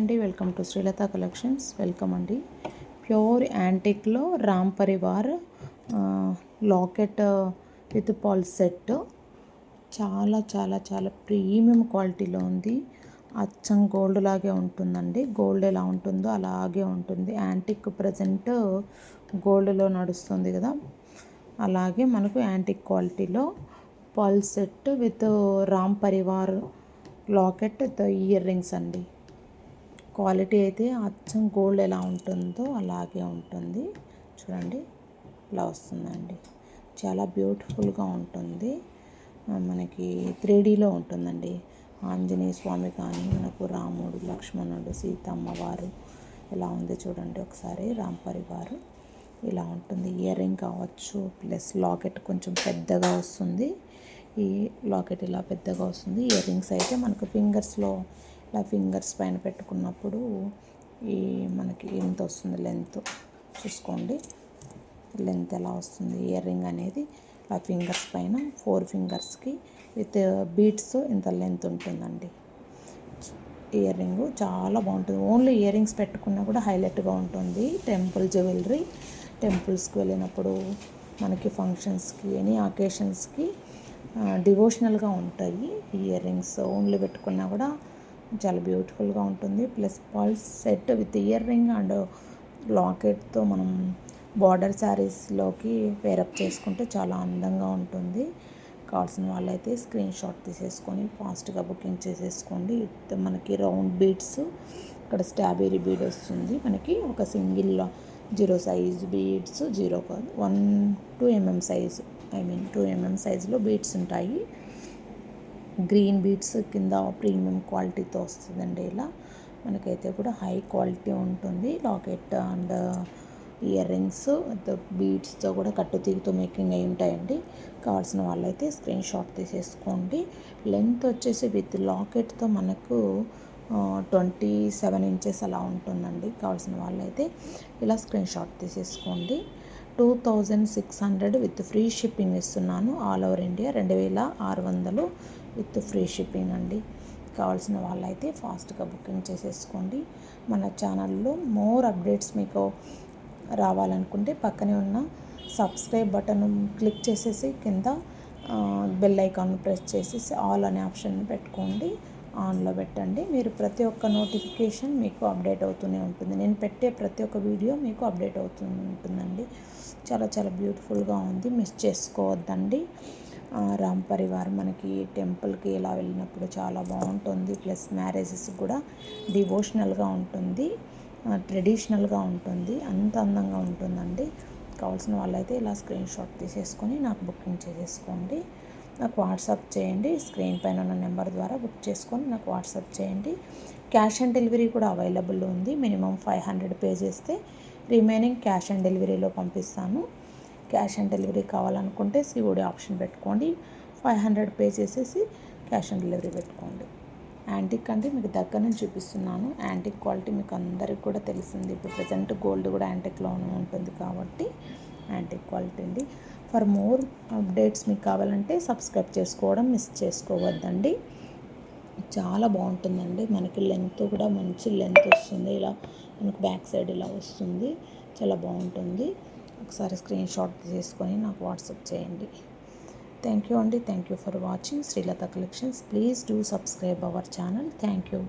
అండి welcome to Srilatha collections. Welcome అండి. Pure యాంటిక్లో Ram Parivar locket with Paul set. చాలా చాలా చాలా ప్రీమియం క్వాలిటీలో ఉంది. అచ్చం గోల్డ్ లాగే ఉంటుందండి. గోల్డ్ ఎలా ఉంటుందో అలాగే ఉంటుంది. యాంటిక్ ప్రజెంట్ గోల్డ్లో నడుస్తుంది కదా. అలాగే మనకు యాంటిక్ క్వాలిటీలో Paul set with Ram Parivar locket ear rings అండి. క్వాలిటీ అయితే అచ్చం గోల్డ్ ఎలా ఉంటుందో అలాగే ఉంటుంది. చూడండి ఇలా వస్తుందండి. చాలా బ్యూటిఫుల్గా ఉంటుంది. మనకి త్రీ డీలో ఉంటుందండి. ఆంజనేయ స్వామి కానీ మనకు రాముడు లక్ష్మణుడు సీతమ్మవారు ఎలా ఉంది చూడండి ఒకసారి. రామ్ పరివారు ఇలా ఉంటుంది. ఇయర్ రింగ్ కావచ్చు ప్లస్ లాకెట్ కొంచెం పెద్దగా వస్తుంది. ఈ లాకెట్ ఇలా పెద్దగా వస్తుంది. ఇయర్ రింగ్స్ అయితే మనకు ఫింగర్స్లో ఇలా ఫింగర్స్ పైన పెట్టుకున్నప్పుడు ఈ మనకి ఎంత వస్తుంది లెంత్ చూసుకోండి. లెంత్ ఎలా వస్తుంది? ఇయర్ రింగ్ అనేది ఇలా ఫింగర్స్ పైన ఫోర్ ఫింగర్స్కి విత్ బీట్స్ ఇంత లెంత్ ఉంటుందండి. ఇయర్ రింగ్ చాలా బాగుంటుంది. ఓన్లీ ఇయర్ రింగ్స్ పెట్టుకున్నా కూడా హైలైట్గా ఉంటుంది. టెంపుల్ జ్యువెలరీ టెంపుల్స్కి వెళ్ళినప్పుడు మనకి ఫంక్షన్స్కి ఎనీ అకేషన్స్కి డివోషనల్గా ఉంటాయి ఇయర్ రింగ్స్. ఓన్లీ పెట్టుకున్నా కూడా చాలా బ్యూటిఫుల్గా ఉంటుంది. Plus Paul's set with ear ring and లాకెట్తో మనం బార్డర్ శారీస్లోకి వేరప్ చేసుకుంటే చాలా అందంగా ఉంటుంది. కావాల్సిన వాళ్ళైతే స్క్రీన్ షాట్ తీసేసుకొని ఫాస్ట్గా బుకింగ్ చేసేసుకోండి. మనకి రౌండ్ బీడ్స్ ఇక్కడ స్టాబెరీ బీడ్ వస్తుంది. మనకి ఒక single zero size beads zero కాదు one two mm size I mean two mm సైజులో బీడ్స్ ఉంటాయి. గ్రీన్ బీట్స్ కింద ప్రీమియం క్వాలిటీతో వస్తుందండి ఇలా. మనకైతే కూడా హై క్వాలిటీ ఉంటుంది. లాకెట్ అండ్ ఇయర్ రింగ్స్ బీడ్స్తో కూడా కట్టుతీగతో మేకింగ్ అయి ఉంటాయండి. కావాల్సిన వాళ్ళైతే స్క్రీన్ షాట్ తీసేసుకోండి. లెంత్ వచ్చేసి విత్ లాకెట్తో మనకు ట్వంటీ సెవెన్ ఇంచెస్ అలా ఉంటుందండి. కావాల్సిన వాళ్ళైతే ఇలా స్క్రీన్ షాట్ తీసేసుకోండి. Two thousand six hundred with free shipping ఇస్తున్నాను. ఆల్ ఓవర్ ఇండియా రెండు వేల ఆరు వందలు విత్ ఫ్రీ షిప్పింగ్ అండి. కావాల్సిన వాళ్ళైతే ఫాస్ట్గా బుకింగ్ చేసేసుకోండి. మన ఛానల్లో మోర్ అప్డేట్స్ మీకు రావాలనుకుంటే పక్కనే ఉన్న సబ్స్క్రైబ్ బటన్ క్లిక్ చేసేసి కింద బెల్ ఐకాన్ ప్రెస్ చేసేసి ఆల్ అనే ఆప్షన్ పెట్టుకోండి. ఆన్లో పెట్టండి. మీరు ప్రతి ఒక్క నోటిఫికేషన్ మీకు అప్డేట్ అవుతూనే ఉంటుంది. నేను పెట్టే ప్రతి ఒక్క వీడియో మీకు అప్డేట్ అవుతూ ఉంటుందండి. చాలా చాలా బ్యూటిఫుల్గా ఉంది. మిస్ చేసుకోవద్దండి. రామ్ పరివార్ మనకి టెంపుల్కి ఇలా వెళ్ళినప్పుడు చాలా బాగుంటుంది. ప్లస్ మ్యారేజెస్ కూడా డివోషనల్గా ఉంటుంది. ట్రెడిషనల్గా ఉంటుంది. అంత అందంగా ఉంటుందండి. కావాల్సిన వాళ్ళైతే ఇలా స్క్రీన్ షాట్ తీసేసుకొని నాకు బుకింగ్ చేసేసుకోండి. నాకు వాట్సాప్ చేయండి. స్క్రీన్ పైన ఉన్న నెంబర్ ద్వారా బుక్ చేసుకొని నాకు వాట్సాప్ చేయండి. క్యాష్ ఆన్ డెలివరీ కూడా అవైలబుల్ ఉంది. మినిమం ఫైవ్ హండ్రెడ్ పే చేస్తే రిమైనింగ్ క్యాష్ ఆన్ డెలివరీలో పంపిస్తాను. క్యాష్ ఆన్ డెలివరీ కావాలనుకుంటే సిఓడి ఆప్షన్ పెట్టుకోండి. ఫైవ్ హండ్రెడ్ పే చేసేసి క్యాష్ ఆన్ డెలివరీ పెట్టుకోండి. యాంటిక్ అంటే మీకు దగ్గర నుంచి చూపిస్తున్నాను. యాంటిక్ క్వాలిటీ మీకు అందరికి కూడా తెలిసింది. ఇప్పుడు ప్రజెంట్ గోల్డ్ కూడా యాంటిక్లోనే ఉంటుంది కాబట్టి యాంటిక్ క్వాలిటీ అండి. ఫర్ మోర్ అప్డేట్స్ మీకు కావాలంటే సబ్స్క్రైబ్ చేసుకోవడం మిస్ చేసుకోవద్దండి. చాలా బాగుంటుందండి. మనకి లెంత్ కూడా మంచి లెంత్ వస్తుంది. ఇలా మనకు బ్యాక్ సైడ్ ఇలా వస్తుంది. చాలా బాగుంటుంది. ఒకసారి స్క్రీన్ షాట్ తీసుకొని నాకు వాట్సాప్ చేయండి. థ్యాంక్ యూ అండి. Thank you for watching. Srilatha collections. Please do subscribe our channel. Thank you